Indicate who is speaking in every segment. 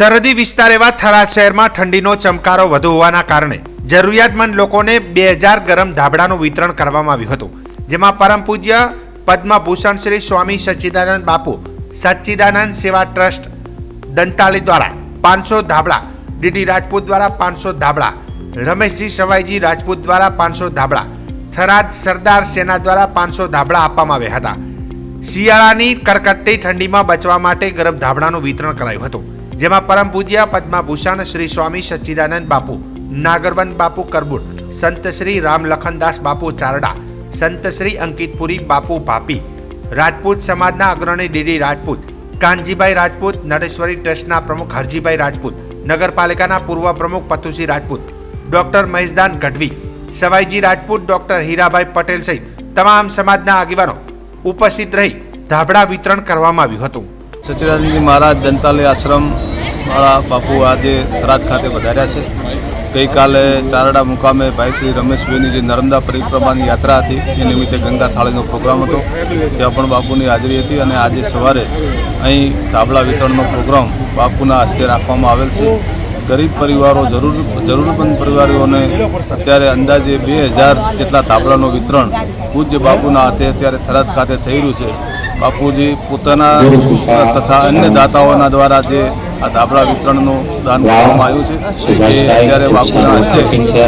Speaker 1: સરહદી વિસ્તાર એવા થરા શહેરમાં ઠંડીનો ચમકારો વધુ હોવાના કારણે જરૂરિયાતમંદ લોકોને બે હજાર ગરમ ધાબળાનું વિતરણ કરવામાં આવ્યું હતું, જેમાં પરમ પૂજ્ય પદ્મભૂષણ શ્રી સ્વામી સચ્ચિદાનંદ બાપુ, સચ્ચિદાનંદ સેવા ટ્રસ્ટ દંતાલી દ્વારા પાંચસો ધાબળા, ડીડી રાજપૂત દ્વારા પાંચસો ધાબળા, રમેશજી સવાઈજી રાજપૂત દ્વારા પાંચસો ધાબળા, થરાદ સરદાર સેના દ્વારા પાંચસો ધાબળા આપવામાં આવ્યા હતા. શિયાળાની કડકડતી ઠંડીમાં બચવા માટે ગરમ ધાબળાનું વિતરણ કરાયું હતું. જેમાં પરમ પૂજ્ય પદ્મભૂષણ શ્રી સ્વામી સચ્ચિદાનંદ બાપુ, નાગરવન બાપુ કરબુટ, સંત શ્રી રામ લખનદાસ બાપુ ચારડા, સંત શ્રી અંકિતપુરી બાપુ ભાપી રાજપૂત સમાજના અગ્રણી ડીડી રાજપૂત, કાનજીભાઈ રાજપૂત, નરેશ્વરી ટ્રસ્ટના પ્રમુખ હરજીભાઈ રાજપૂત, નગરપાલિકાના પૂર્વ પ્રમુખ પતુસિંહ રાજપૂત, ડોક્ટર મહેશદાન ગઢવી, સવાઈજી રાજપૂત ડોક્ટર હીરાભાઈ પટેલ સહિત તમામ સમાજના આગેવાનો ઉપસ્થિત રહી ધાબળા વિતરણ કરવામાં આવ્યું હતું.
Speaker 2: સચિદાનંદજી મહારાજ દંતાલી આશ્રમ વાળા બાપુ આજે થરાદ ખાતે વધાર્યા છે. ગઈકાલે ચારડા મુકામે ભાઈ શ્રી રમેશભાઈની જે નર્મદા પરિક્રમાની યાત્રા હતી, એ નિમિત્તે ગંગા થાળીનો પ્રોગ્રામ હતો. ત્યાં પણ બાપુની હાજરી હતી અને આજે સવારે અહીં ધાબળા વિતરણનો પ્રોગ્રામ બાપુના હસ્તે રાખવામાં આવેલ છે. ગરીબ પરિવારો જરૂર જરૂરમંદ પરિવારોને અત્યારે અંદાજે બે હજાર જેટલા તાપડાનું વિતરણ પૂજ્ય બાપુના હાથે અત્યારે થરાદ ખાતે થઈ રહ્યું છે. બાપુજી પોતાના તથા અન્ય દાતાઓના દ્વારા જે આ ધાબળા વિતરણનું દાન કરવામાં આવ્યું છે અત્યારે બાપુના હસ્તે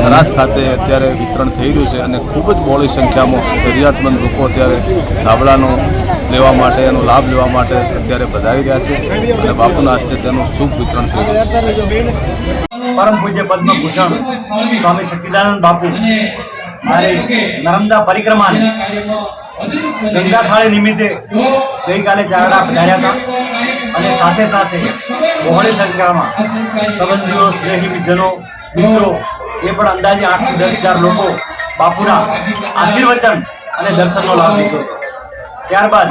Speaker 2: થરાદ ખાતે અત્યારે વિતરણ થઈ રહ્યું છે અને ખૂબ જ બહોળી સંખ્યામાં જરૂરિયાતમંદ લોકો અત્યારે ધાબળાનો લેવા માટે એનો લાભ લેવા માટે અત્યારે બધાવી રહ્યા છે અને બાપુના હસ્તે તેનું શુભ વિતરણ થઈ રહ્યું છે.
Speaker 3: પરમ પૂજ્ય પદ્મભૂષણ સ્વામી સચ્ચિદાનંદ બાપુ મારે નર્મદા પરિક્રમાને ગંગા થાળી નિમિત્તે ગઈકાલે ચારડા પધાર્યા હતા. અને સાથે સાથે બહોળી સંખ્યામાં સંબંધીઓ સ્નેહી જનો મિત્રો એ પણ અંદાજે આઠથી દસ હજાર લોકો બાપુના આશીર્વચન અને દર્શનનો લાભ લીધો ત્યારબાદ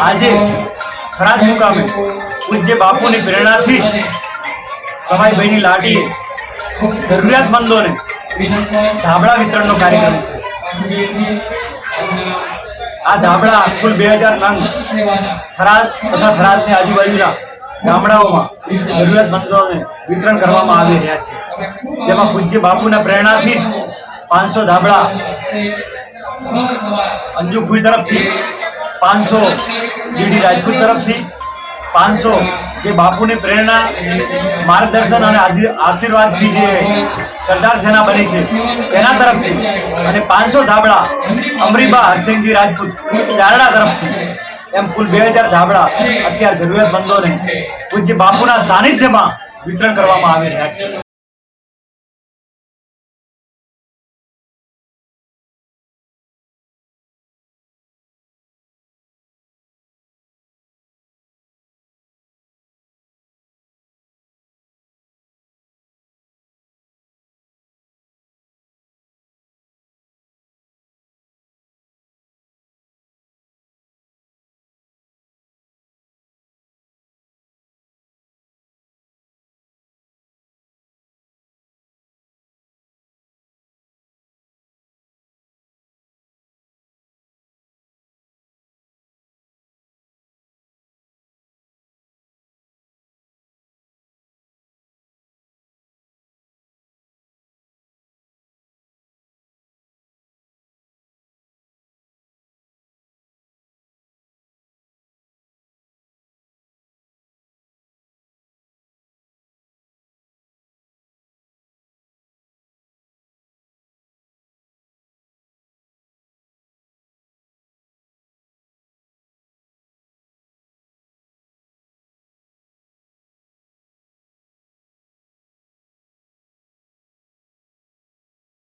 Speaker 3: આજે ખરાજ મુકામે પૂજ્ય બાપુની પ્રેરણાથી સવાઈભાઈની લાડીએ જરૂરિયાતમંદોને ધાબળા વિતરણનો કાર્યક્રમ છે. આ ધાબળા કુલ બે હજાર નંગ થરાદ તથા થરાદની આજુબાજુના ગામડાઓમાં જરૂરિયાતમંદોને વિતરણ કરવામાં આવી રહ્યા છે. જેમાં પૂજ્ય બાપુના પ્રેરણાથી પાંચસો ધાબળા અંજુ ભુઈ તરફથી, પાંચસો ડીડી રાજપૂત તરફથી પાંચસો જે બાપુની પ્રેરણા, માર્ગદર્શન અને આશીર્વાદથી જે સરદાર સેના બની છે, તેના તરફથી અને પાંચસો ધાબળા અમરીબા હરસિંહજી રાજપૂત ચારડા તરફથી, એમ કુલ બે હજાર ધાબળા અત્યારે જરૂરિયાતમંદોને પૂજ્ય બાપુના સાનિધ્યમાં વિતરણ કરવામાં આવી રહ્યા છે.